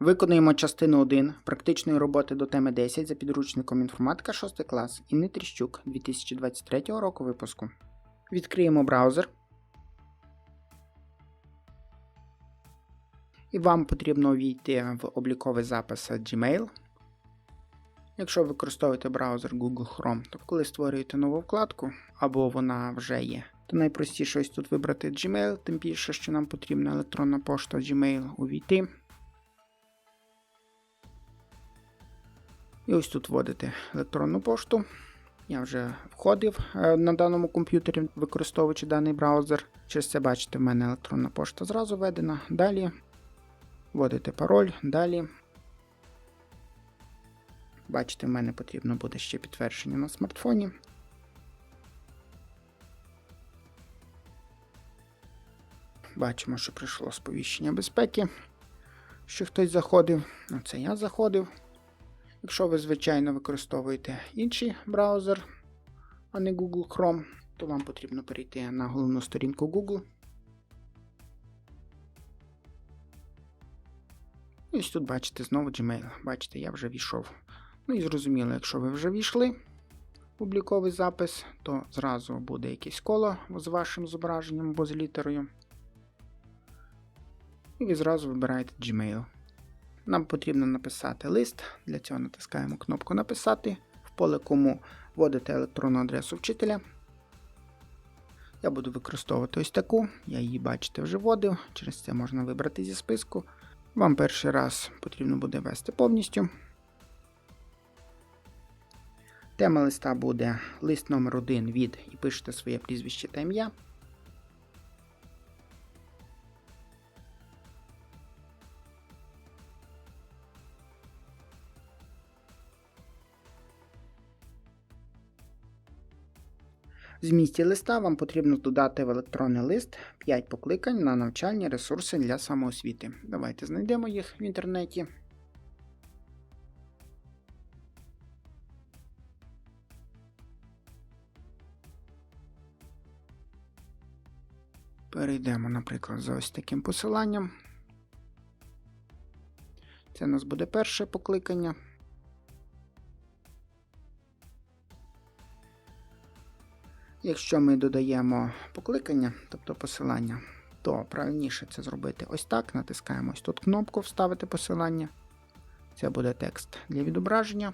Виконуємо частину 1 практичної роботи до теми 10 за підручником інформатика 6 клас Інни Тріщук 2023 року випуску. Відкриємо браузер. І вам потрібно увійти в обліковий запис Gmail. Якщо ви використовуєте браузер Google Chrome, то коли створюєте нову вкладку, або вона вже є, то найпростіше ось тут вибрати Gmail, тим більше, що нам потрібна електронна пошта Gmail увійти. І ось тут вводите електронну пошту. Я вже входив е, на даному комп'ютері, використовуючи даний браузер. Через це бачите, в мене електронна пошта зразу введена. Далі вводите пароль, далі. Бачите, в мене потрібно буде ще підтвердження на смартфоні. Бачимо, що прийшло сповіщення безпеки, що хтось заходив. Ну, це я заходив. Якщо ви, звичайно, використовуєте інший браузер, а не Google Chrome, то вам потрібно перейти на головну сторінку Google. Ось тут бачите знову Gmail. Бачите, я вже війшов. Ну і зрозуміло, якщо ви вже війшли в обліковий запис, то зразу буде якесь коло з вашим зображенням або з літерою. І ви зразу вибираєте Gmail. Нам потрібно написати лист. Для цього натискаємо кнопку Написати. В поле кому вводите електронну адресу вчителя. Я буду використовувати ось таку. Я її, бачите, вже вводив. Через це можна вибрати зі списку. Вам перший раз потрібно буде ввести повністю. Тема листа буде лист номер 1 від і пишете своє прізвище та ім'я. Змісті листа вам потрібно додати в електронний лист 5 покликань на навчальні ресурси для самоосвіти. Давайте знайдемо їх в інтернеті. Перейдемо, наприклад, за ось таким посиланням. Це у нас буде перше покликання. Якщо ми додаємо покликання, тобто посилання, то правильніше це зробити ось так. Натискаємо ось тут кнопку Вставити посилання. Це буде текст для відображення.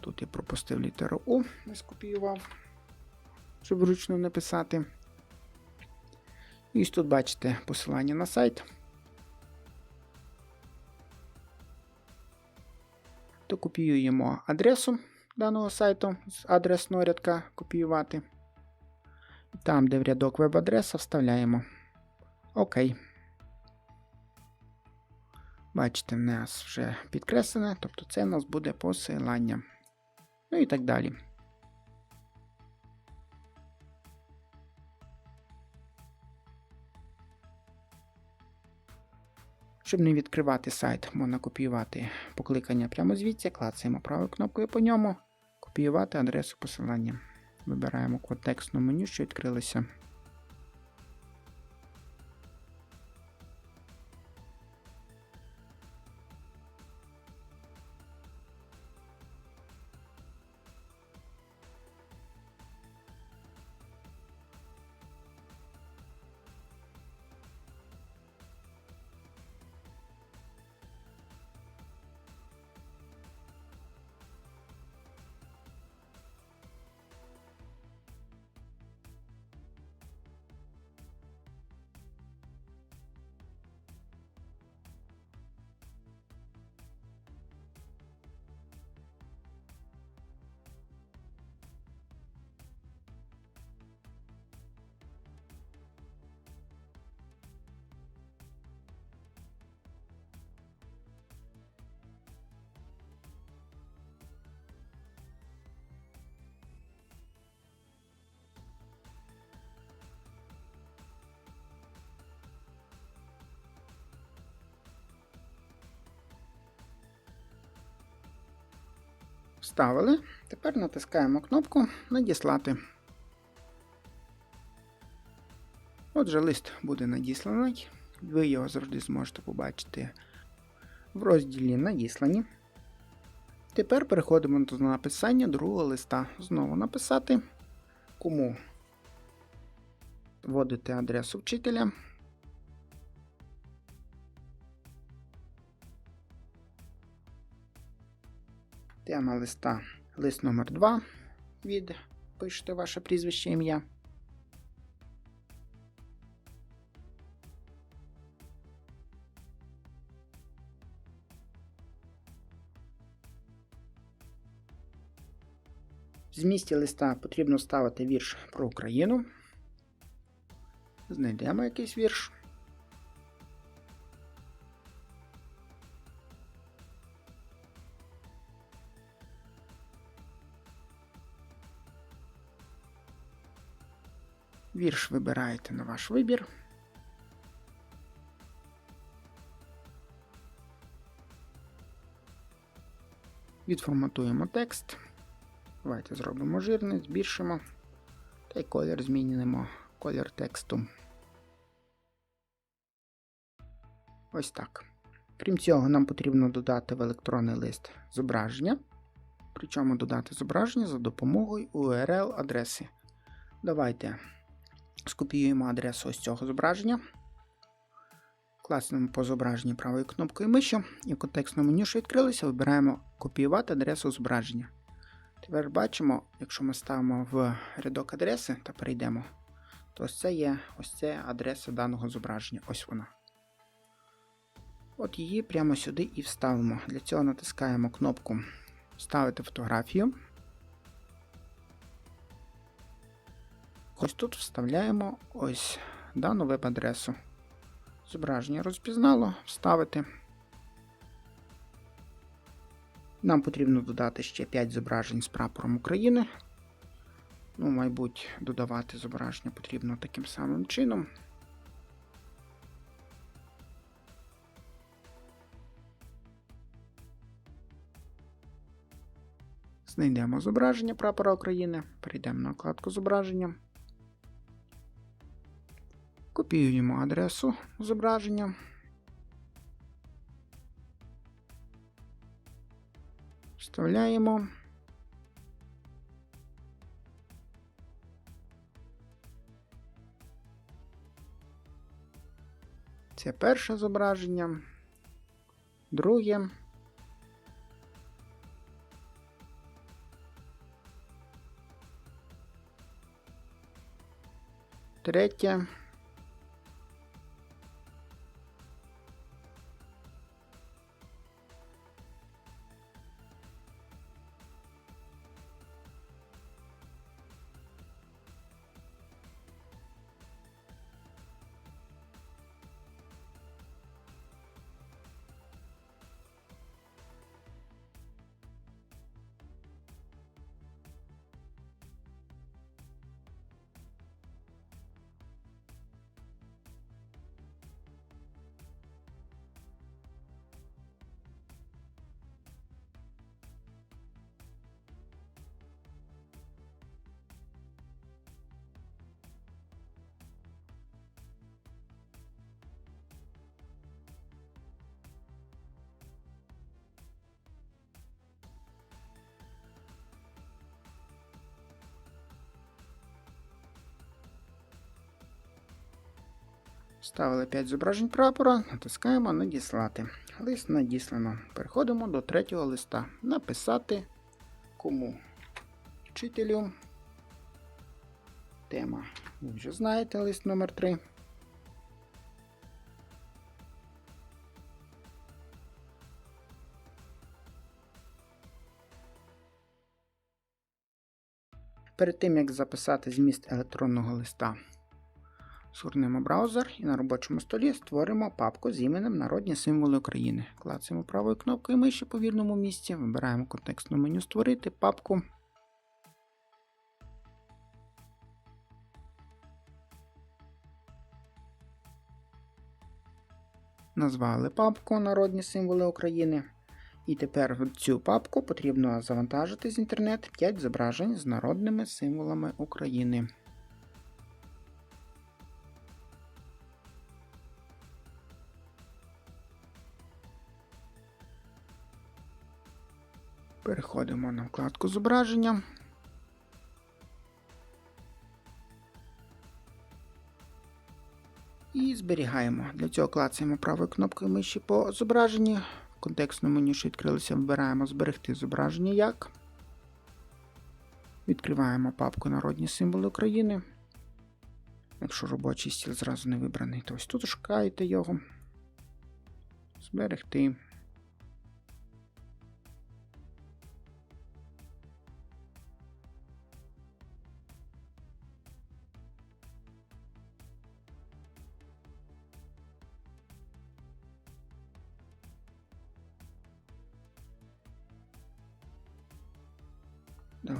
Тут я пропустив літеру У, не скопіював, щоб вручну написати. І ось тут бачите посилання на сайт. То копіюємо адресу даного сайту з адресного рядка копіювати. Там, де в рядок веб-адреса, вставляємо ОК. Бачите, в нас вже підкреслене, тобто це у нас буде посилання. Ну і так далі. Щоб не відкривати сайт, можна копіювати покликання прямо звідси, клацаємо правою кнопкою по ньому, копіювати адресу посилання. Вибираємо контекстне меню, що відкрилося. Вставили. Тепер натискаємо кнопку Надіслати. Отже, лист буде надісланий. Ви його завжди зможете побачити в розділі Надіслані. Тепер переходимо до написання другого листа. Знову написати, кому вводите адресу вчителя. Тема листа лист номер 2 від пишете ваше прізвище ім'я. В змісті листа потрібно ставити вірш про Україну. Знайдемо якийсь вірш. Вірш вибираєте на ваш вибір. Відформатуємо текст. Давайте зробимо жирний, збільшимо. Та й колір змінимо колір тексту. Ось так. Крім цього, нам потрібно додати в електронний лист зображення. Причому додати зображення за допомогою URL адреси. Давайте скопіюємо адресу ось цього зображення. Класнемо по зображенні правою кнопкою миші і в контекстному меню, що відкрилося, вибираємо копіювати адресу зображення. Тепер бачимо, якщо ми ставимо в рядок адреси та перейдемо, то ось це є ось це адреса даного зображення. Ось вона. От її прямо сюди і вставимо. Для цього натискаємо кнопку Вставити фотографію. Ось тут вставляємо ось дану веб-адресу. Зображення розпізнало, вставити. Нам потрібно додати ще 5 зображень з прапором України. Ну, мабуть, додавати зображення потрібно таким самим чином. Знайдемо зображення прапора України, перейдемо на вкладку зображення. Копіюємо адресу зображення. Вставляємо. Це перше зображення. Друге. Третє. Ставили 5 зображень прапора, натискаємо Надіслати. Лист надіслано. Переходимо до третього листа. Написати кому вчителю. Тема. Ви вже знаєте лист номер 3 Перед тим, як записати зміст електронного листа Згорнемо браузер і на робочому столі створимо папку з іменем Народні символи України. Клацаємо правою кнопкою миші по вільному місці, вибираємо контекстне меню Створити папку. Назвали папку Народні символи України. І тепер в цю папку потрібно завантажити з інтернет 5 зображень з народними символами України. Переходимо на вкладку зображення. І зберігаємо. Для цього клацаємо правою кнопкою миші по зображенні. В контекстному меню, що відкрилося, вибираємо Зберегти зображення як. Відкриваємо папку Народні символи України. Якщо робочий стіл зразу не вибраний, то ось тут шукаєте його. Зберегти.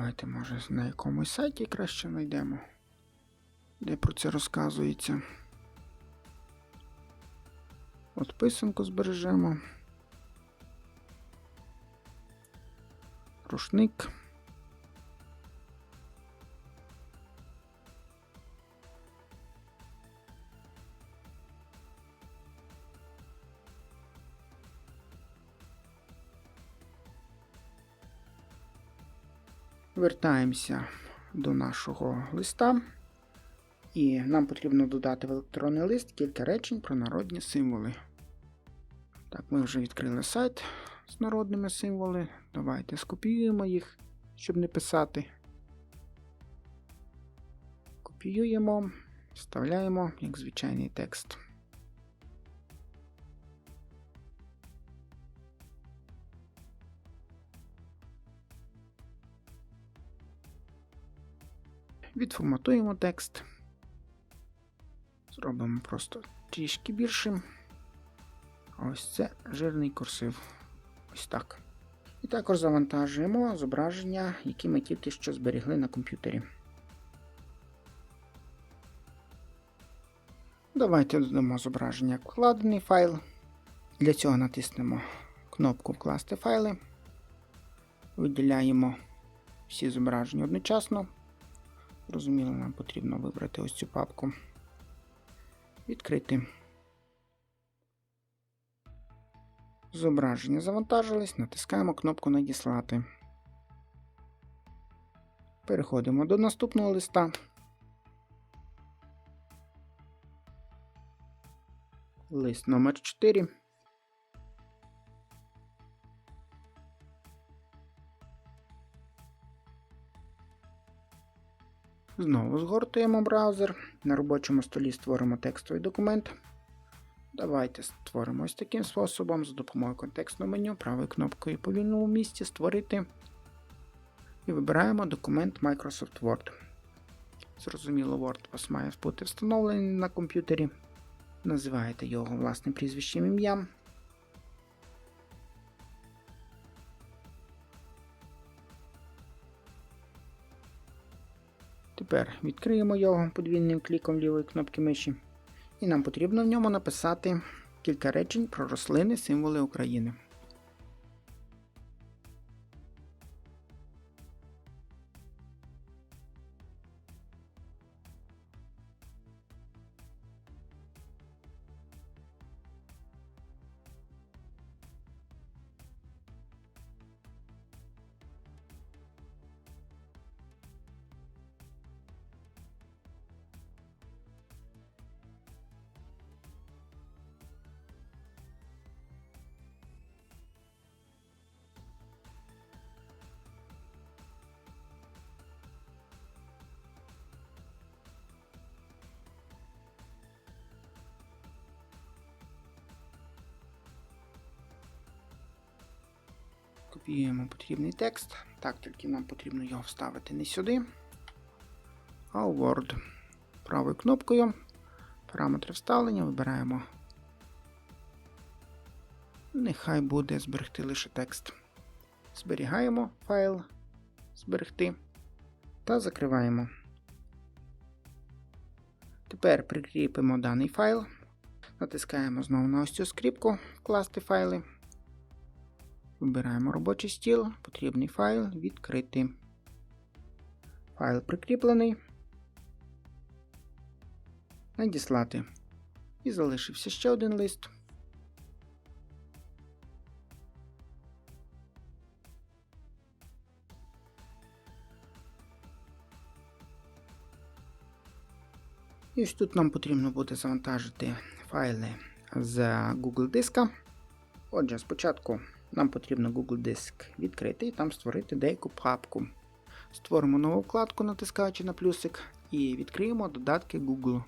Давайте, може, на якомусь сайті краще знайдемо, де про це розказується. От писанку збережемо. Рушник. Вертаємося до нашого листа. І нам потрібно додати в електронний лист кілька речень про народні символи. Так, ми вже відкрили сайт з народними символами. Давайте скопіюємо їх, щоб не писати. Копіюємо, вставляємо як звичайний текст. Відформатуємо текст. Зробимо просто трішки більшим. Ось це жирний курсив. Ось так. І також завантажуємо зображення, які ми тільки що зберігли на комп'ютері. Давайте додамо зображення як вкладений файл. Для цього натиснемо кнопку Вкласти файли. Виділяємо всі зображення одночасно. Зрозуміло, нам потрібно вибрати ось цю папку. Відкрити. Зображення завантажились, натискаємо кнопку Надіслати. Переходимо до наступного листа. Лист номер 4. Знову згортуємо браузер. На робочому столі створимо текстовий документ. Давайте створимо ось таким способом за допомогою контекстного меню, правою кнопкою по вільному місці Створити. І вибираємо документ Microsoft Word. Зрозуміло, Word у вас має бути встановлений на комп'ютері. Називаєте його власним прізвищем ім'ям. Тепер відкриємо його подвійним кліком лівої кнопки миші. І нам потрібно в ньому написати кілька речень про рослини, символи України. Копіюємо потрібний текст. Так, тільки нам потрібно його вставити не сюди, а у Word. Правою кнопкою. Параметри вставлення вибираємо. Нехай буде зберегти лише текст. Зберігаємо файл, зберегти та закриваємо. Тепер прикріпимо даний файл. Натискаємо знову на ось цю скріпку Вкласти файли. Вибираємо робочий стіл, потрібний файл відкрити. Файл прикріплений. Надіслати. І залишився ще один лист. І ось тут нам потрібно буде завантажити файли з Google диска. Отже, спочатку нам потрібно Google диск відкрити і там створити деяку папку. Створимо нову вкладку, натискаючи на плюсик, і відкриємо додатки Google.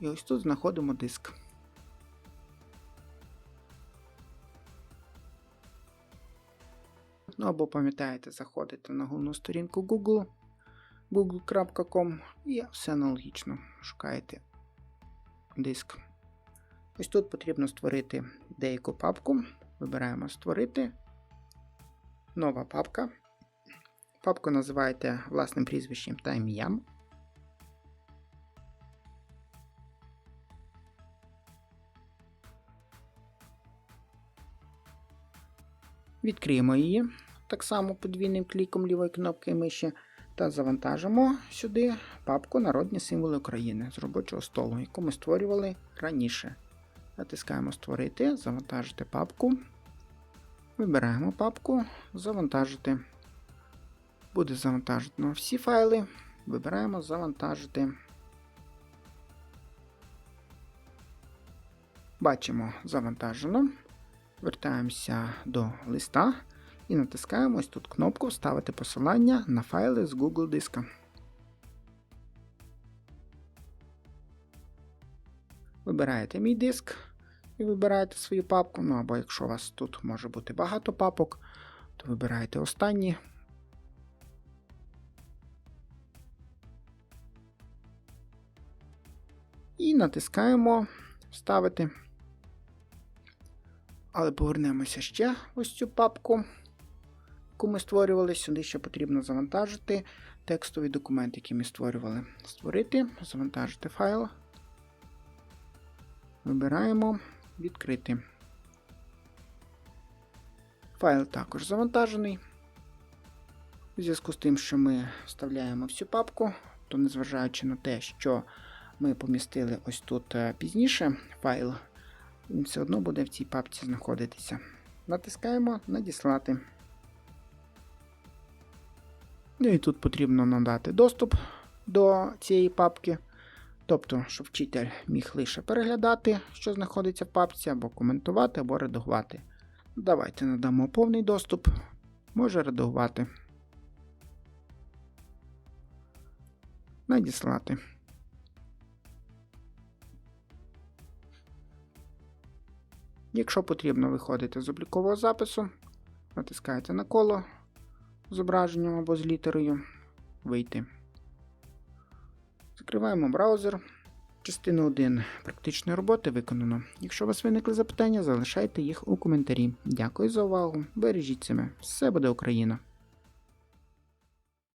І ось тут знаходимо диск. Ну або пам'ятаєте, заходите на головну сторінку Google google.com і все аналогічно. Шукаєте диск. Ось тут потрібно створити деяку папку. Вибираємо Створити. Нова папка. Папку називаєте власним прізвищем та ім'ям. Відкриємо її так само подвійним кліком лівої кнопки миші та завантажимо сюди папку Народні символи України з робочого столу, яку ми створювали раніше. Натискаємо Створити, завантажити папку. Вибираємо папку, завантажити. Буде завантажено всі файли. Вибираємо Завантажити. Бачимо завантажено. Вертаємося до листа і натискаємо ось тут кнопку Вставити посилання на файли з Google диска. Вибираєте мій диск і вибираєте свою папку. Ну або якщо у вас тут може бути багато папок, то вибираєте останні. І натискаємо Вставити. Але повернемося ще ось цю папку, яку ми створювали. Сюди ще потрібно завантажити текстовий документ, який ми створювали. Створити, завантажити файл. Вибираємо відкрити. Файл також завантажений. У зв'язку з тим, що ми вставляємо всю папку, то незважаючи на те, що ми помістили ось тут е, пізніше файл, він все одно буде в цій папці знаходитися. Натискаємо Надіслати. Ну і тут потрібно надати доступ до цієї папки. Тобто, щоб вчитель міг лише переглядати, що знаходиться в папці, або коментувати, або редагувати. Давайте надамо повний доступ, може редагувати. Надіслати. Якщо потрібно виходити з облікового запису, натискаєте на коло зображенням або з літерою Вийти. Закриваємо браузер. Частина 1 практичної роботи виконано. Якщо у вас виникли запитання, залишайте їх у коментарі. Дякую за увагу. Бережіть себе. Все буде Україна!